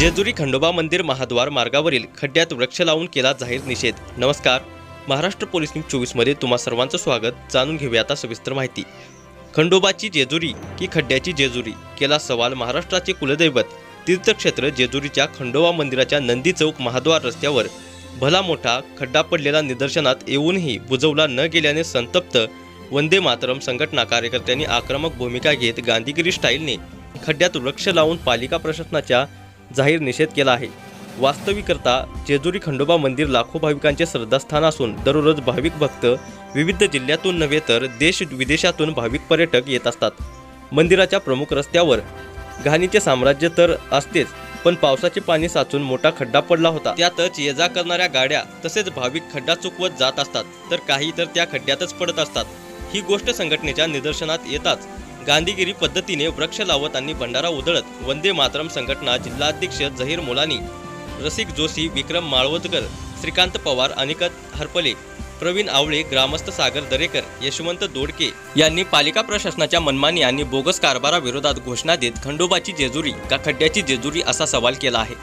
जेजुरी खंडोबा मंदिर महाद्वार मार्गावरील खड्ड्यात वृक्ष लावून केला जाहीर निषेध. नमस्कार. महाराष्ट्र पोलीस न्यूज चोवीसमध्ये तुम्हा सर्वांचं स्वागत. जाणून घेऊया आता सविस्तर माहिती. खंडोबाची जेजुरी की खड्ड्याची जेजुरी केला सवाल महाराष्ट्राचे कुलदैवत. तीर्थक्षेत्र जेजुरीच्या खंडोबा मंदिराच्या नंदी चौक महाद्वार रस्त्यावर. भला मोठा खड्डा पडलेला निदर्शनात येऊनही बुजवला न गेल्याने संतप्त वंदे मातरम संघटना कार्यकर्त्यांनी आक्रमक भूमिका घेत गांधीगिरी स्टाईलने खड्ड्यात वृक्ष लावून पालिका प्रशासनाच्या जाहीर निषेध केला आहे. वास्तविकरता जेजुरी खंडोबा मंदिर लाखो भाविकांचे श्रद्धास्थान असून दररोज भाविक भक्त विविध जिल्ह्यातून नव्हे तर देश विदेशातून भाविक पर्यटक येत असतात. मंदिराच्या प्रमुख रस्त्यावर घाणीचे साम्राज्य तर असतेच पण पावसाचे पाणी साचून मोठा खड्डा पडला होता. त्यातच ये जा करणाऱ्या गाड्या तसेच भाविक खड्डा चुकवत जात असतात तर काही तर त्या खड्ड्यातच पडत असतात. ही गोष्ट संघटनेच्या निदर्शनात येताच गांधीगिरी पद्धतीने वृक्ष लावत आणि भंडारा उधळत वंदे मातरम संघटना जिल्हाध्यक्ष झहीर मोलानी रसिक जोशी विक्रम माळवदकर श्रीकांत पवार अनिकत हरपले प्रवीण आवळे ग्रामस्थ सागर दरेकर यशवंत दोडके यांनी पालिका प्रशासनाच्या मनमानी आणि बोगस कारभाराविरोधात घोषणा देत खंडोबाची जेजुरी का खड्ड्याची जेजुरी असा सवाल केला आहे.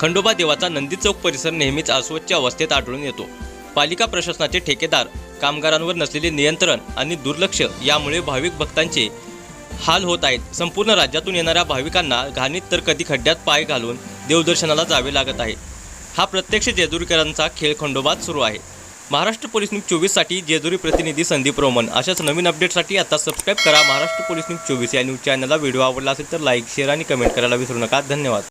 खंडोबा देवाचा नंदी चौक परिसर नेहमीच अस्वच्छ अवस्थेत आढळून येतो. पालिका प्रशासनाचे ठेकेदार कामगारांवर नसलेले नियंत्रण आणि दुर्लक्ष यामुळे भाविक भक्तांचे हाल होत आहेत. संपूर्ण राज्यातून येणाऱ्या भाविकांना घाणीत तर कधी खड्ड्यात पाय घालून देवदर्शनाला जावे लागत आहे. हा प्रत्यक्ष जेजुरीकरांचा खेळ खंडोबात सुरू आहे. महाराष्ट्र पोलीस न्यूज चोवीससाठी जेजुरी प्रतिनिधी संदीप रोमन अशाच नवीन अपडेटसाठी आता सबस्क्राईब करा महाराष्ट्र पोलीस न्यूज चोवीस या न्यूज चॅनलला व्हिडिओ आवडला असेल तर लाईक शेअर आणि कमेंट करायला विसरू नका. धन्यवाद.